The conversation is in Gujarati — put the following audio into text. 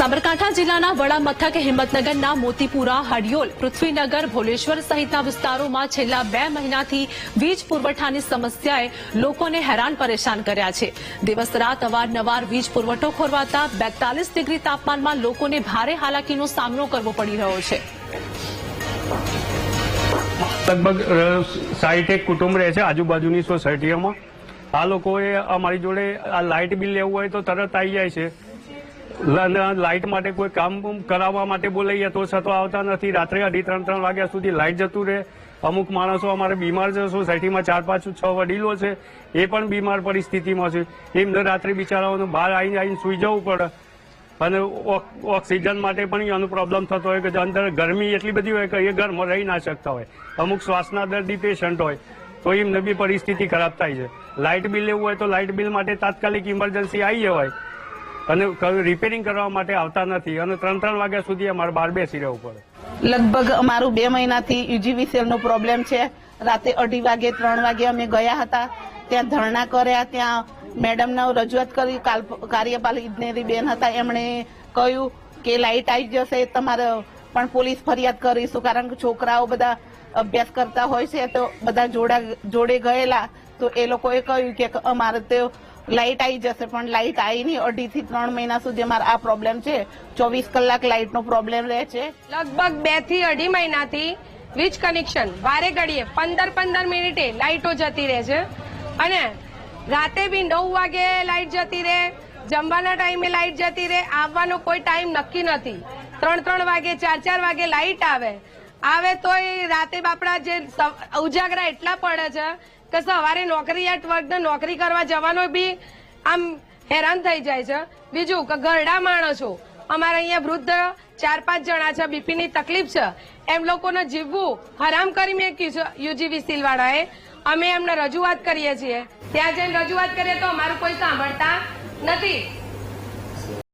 સાબરકાંઠા જિલ્લાના વડા મથક હિંમતનગરના મોતીપુરા હડિયોલ પૃથ્વીનગર, ભોલેશ્વર સહિતના વિસ્તારોમાં છેલ્લા બે મહિનાથી વીજ પુરવઠાની સમસ્યાએ લોકોને હેરાન પરેશાન કર્યા છે. દિવસ રાત અવારનવાર વીજ પુરવઠો ખોરવાતા બેતાલીસ ડિગ્રી તાપમાનમાં લોકોને ભારે હાલાકીનો સામનો કરવો પડી રહ્યો છે. લગભગ સાઈઠ એક કુટુંબ રહે છે આજુબાજુની સોસાયટીઓમાં. આ લોકોએ અમારી જોડે આ લાઇટ બિલ લેવું હોય તો તરત આવી જાય છે. લાઇટ માટે કોઈ કામ કરાવવા માટે બોલાઈએ તો છતાં આવતા નથી. રાત્રે અઢી, ત્રણ ત્રણ વાગ્યા સુધી લાઇટ જતું રહે. અમુક માણસો અમારે બીમાર છે સોસાયટીમાં ચાર, પાંચ, છ વડીલો છે, એ પણ બીમાર પરિસ્થિતિમાં છે. એમને રાત્રે બિચારાઓને બહાર આવીને આવીને સુઈ જવું પડે. અને ઓક- ઓક્સિજન માટે પણ એનો પ્રોબ્લેમ થતો હોય કે અંદર ગરમી એટલી બધી હોય કે એ ઘરમાં રહી ના શકતા હોય. અમુક શ્વાસના દર્દી પેશન્ટ હોય. તો એમને બી પરિસ્થિતિ ખરાબ થાય છે. લાઇટ બિલ લેવું હોય તો લાઇટ બિલ માટે તાત્કાલિક ઇમરજન્સી આવી જવાય. અને રિપેરિંગ કરવા માટે આવતા નથી. અને ત્રણ ત્રણ વાગ્યા સુધી અમારે બાર બેસી રહેવું પડે. લગભગ અમારું બે મહિનાથી યુજીવીસીએલ નો પ્રોબ્લેમ છે. રાતે અઢી વાગે, ત્રણ વાગે અમે ગયા હતા. ત્યાં ધરણા કર્યા, ત્યાં મેડમને રજૂઆત કરી. કાર્યપાલક ઇજનેરી બેન હતા. એમણે કહ્યું કે લાઇટ આવી જશે, તમારે પણ પોલીસ ફરિયાદ કરીશું, કારણ કે છોકરાઓ બધા અભ્યાસ કરતા હોય છે, તો બધા જોડા, જોડે ગયેલા. તો એ લોકોએ કહ્યું કે અમારે તો લાઇટ આવી જશે, પણ લાઇટ આવી નહીં. અઢીથી ત્રણ મહિના સુધી અમારે આ પ્રોબ્લેમ છે. ચોવીસ કલાક લાઇટનો પ્રોબ્લેમ રહે છે. લગભગ બેથી અઢી મહિનાથી વીજ કનેક્શન વારે ઘડીએ પંદર પંદર મિનિટે લાઇટો જતી રહે છે. અને રાતે બી નવ વાગે લાઇટ જતી રહે, જમવાના ટાઈમે લાઇટ જતી રહે, આવવાનો કોઈ ટાઈમ નક્કી નથી. ત્રણ ત્રણ વાગે, ચાર ચાર વાગે લાઇટ આવે. આવે તોય રાતે બાપડા જે ઉજાગરા એટલા પડે છે કે સવારે નોકરીયાત વર્ગને નોકરી કરવા જવાનો બી આમ હેરાન થઈ જાય છે. બીજું કે ઘરડા માણસો, અમારે અહીંયા વૃદ્ધ ચાર પાંચ જણા છે, બીપીની તકલીફ છે. એમ લોકોને જીવવું હરામ કરી મેક્યું છે યુજીવી વાળાએ અમે એમને રજૂઆત કરીએ છીએ. ત્યાં જઈને રજૂઆત કરીએ તો અમારું કોઈ સાંભળતા નથી.